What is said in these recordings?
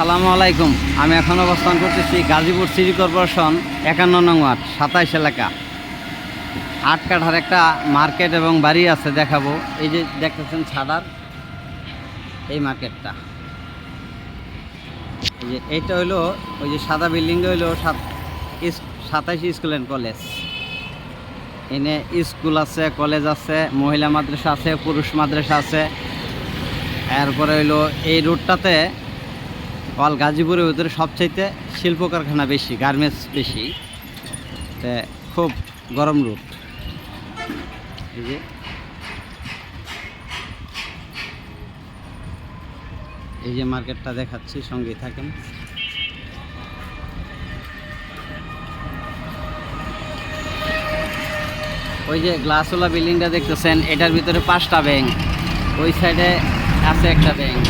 আসসালামু আলাইকুম। আমি এখন অবস্থান করতেছি গাজীপুর সিটি কর্পোরেশন একান্ন নং ওয়ার্ড, সাতাইশ এলাকা। আট কাঠার একটা মার্কেট এবং বাড়ি আছে দেখাবো। এই যে দেখতেছেন ছাদার, এই মার্কেটটা। এই যে এইটা হইল, ওই যে সাদা বিল্ডিং হইল সাত সাতাইশ স্কুল অ্যান্ড কলেজ। এনে স্কুল আছে, কলেজ আছে, মহিলা মাদ্রাসা আছে, পুরুষ মাদ্রাসা আছে। এরপরে হইল এই রোডটাতে অল গাজীপুরের ভিতরে সবচাইতে শিল্প কারখানা বেশি, গার্মেন্টস বেশি। খুব গরম রোড এই যে। এই যে মার্কেটটা দেখাচ্ছি, সঙ্গেই থাকেন। ওই যে গ্লাসওয়ালা বিল্ডিংটা দেখতেছেন, এটার ভিতরে পাঁচটা ব্যাংক। ওই সাইডে আছে একটা ব্যাংক,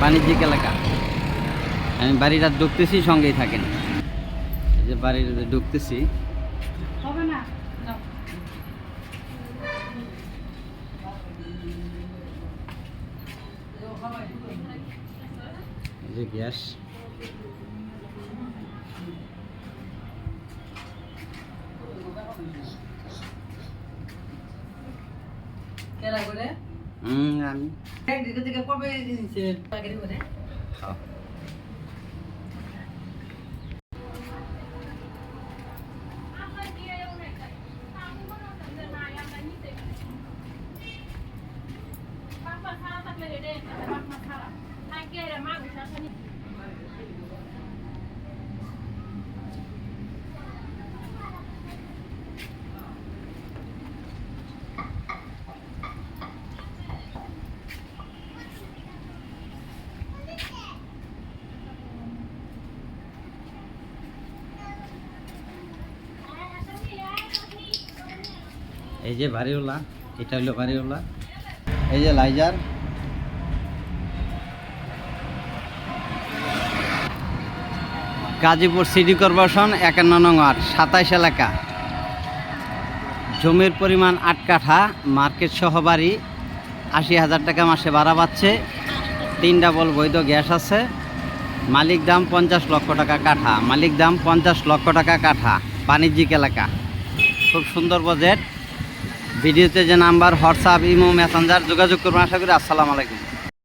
বাণিজ্যিক এলাকা। আমি বাড়িটা ঢুকতেছি সঙ্গেই থাকেন। এই যে বাড়িতে ঢুকতেছি। হবে না? যে গ্যাস। হুম আমি। থেকে কবে এই যে বাড়িওয়ালা এটা হলো বাড়িওয়ালা। এই যে লাইজার। গাজীপুর সিটি কর্পোরেশন একান্ন নং ওয়ার্ড, সাতাইশ এলাকা। জমির পরিমাণ আট কাঠা, মার্কেট সহ বাড়ি আশি হাজার টাকা মাসে ভাড়া পাচ্ছে। তিন ডাবল বৈধ গ্যাস আছে। মালিক দাম পঞ্চাশ লক্ষ টাকা কাঠা, মালিক দাম পঞ্চাশ লক্ষ টাকা কাঠা, বাণিজ্যিক এলাকা। খুব সুন্দর বাজেট ভিডিওতে যে নাম্বার হোয়াটসঅ্যাপ ইমো মেসেঞ্জার যোগাযোগ করবেন, আশা করি। আসসালামু আলাইকুম।